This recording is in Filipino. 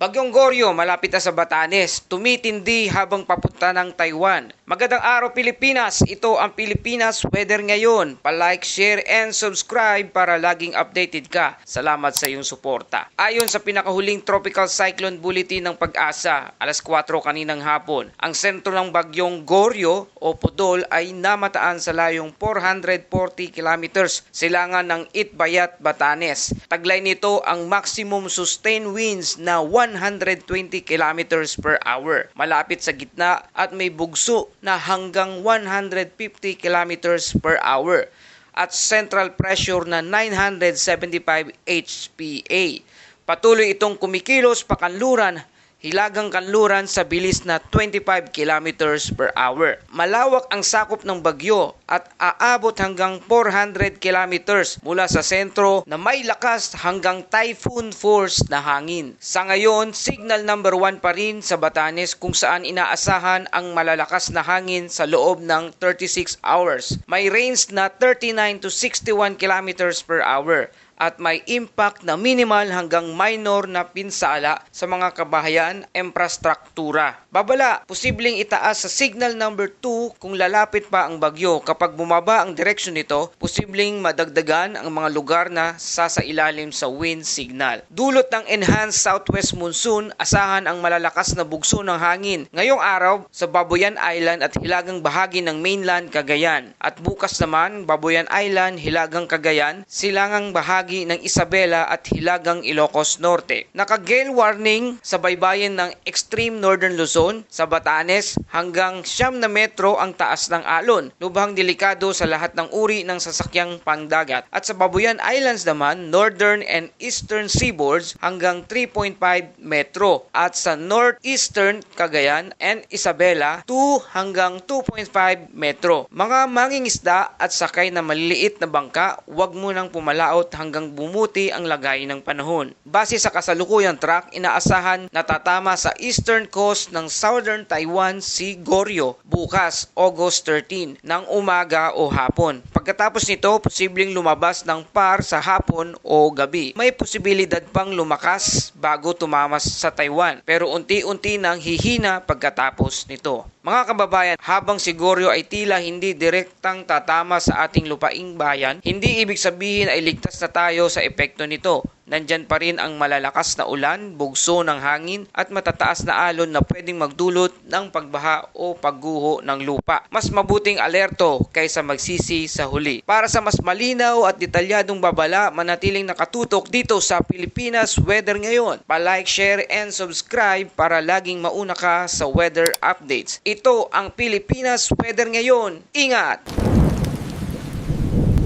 Bagyong Goryo malapit na sa Batanes, tumitindi habang papunta ng Taiwan. Magandang araw Pilipinas, ito ang Pilipinas Weather ngayon. Pa-like, share, and subscribe para laging updated ka. Salamat sa iyong suporta. Ayon sa pinakahuling Tropical Cyclone Bulletin ng Pag-asa, alas 4 kaninang hapon, ang sentro ng Bagyong Goryo o Pudol ay namataan sa layong 440 kilometers silangan ng Itbayat, Batanes. Taglay nito ang maximum sustained winds na 120 kilometers per hour. Malapit sa gitna at may bugso na hanggang 150 kilometers per hour at central pressure na 975 HPA. Patuloy itong kumikilos pakanluran hilagang kanluran sa bilis na 25 kilometers per hour. Malawak ang sakop ng bagyo at aabot hanggang 400 kilometers mula sa sentro na may lakas hanggang typhoon force na hangin. Sa ngayon, signal number 1 pa rin sa Batanes kung saan inaasahan ang malalakas na hangin sa loob ng 36 hours. May range na 39 to 61 kilometers per hour at may impact na minimal hanggang minor na pinsala sa mga kabahayan infrastruktura. Babala, posibleng itaas sa signal number 2 kung lalapit pa ang bagyo. Kapag bumaba ang direksyon nito, posibleng madagdagan ang mga lugar na sasailalim sa wind signal. Dulot ng enhanced southwest monsoon, asahan ang malalakas na bugso ng hangin. Ngayong araw, sa Babuyan Island at hilagang bahagi ng mainland Cagayan. At bukas naman, Babuyan Island, hilagang Cagayan, silangang bahagi ng Isabela at hilagang Ilocos Norte. Naka-gale warning sa baybayin ng extreme northern Luzon sa Batanes hanggang siyam na metro ang taas ng alon. Lubhang delikado sa lahat ng uri ng sasakyang pangdagat. At sa Babuyan Islands naman, northern and eastern seaboards hanggang 3.5 metro. At sa northeastern Cagayan and Isabela, 2 hanggang 2.5 metro. Mga mangingisda at sakay na maliliit na bangka, huwag mo nang pumalaot hanggang bumuti ang lagay ng panahon. Base sa kasalukuyang track, inaasahan na tatama sa eastern coast ng southern Taiwan si Goryo bukas August 13 ng umaga o hapon. Pagkatapos nito, posibleng lumabas ng par sa hapon o gabi. May posibilidad pang lumakas bago tumamas sa Taiwan pero unti-unti nang hihina pagkatapos nito. Mga kababayan, habang si Goryo ay tila hindi direktang tatama sa ating lupaing bayan, hindi ibig sabihin ay ligtas na tayo sa epekto nito. Nandyan pa rin ang malalakas na ulan, bugso ng hangin at matataas na alon na pwedeng magdulot ng pagbaha o pagguho ng lupa. Mas mabuting alerto kaysa magsisi sa huli. Para sa mas malinaw at detalyadong babala, manatiling nakatutok dito sa Pilipinas Weather ngayon. Pa-like, share, and subscribe para laging mauna ka sa weather updates. Ito ang Pilipinas Weather ngayon. Ingat!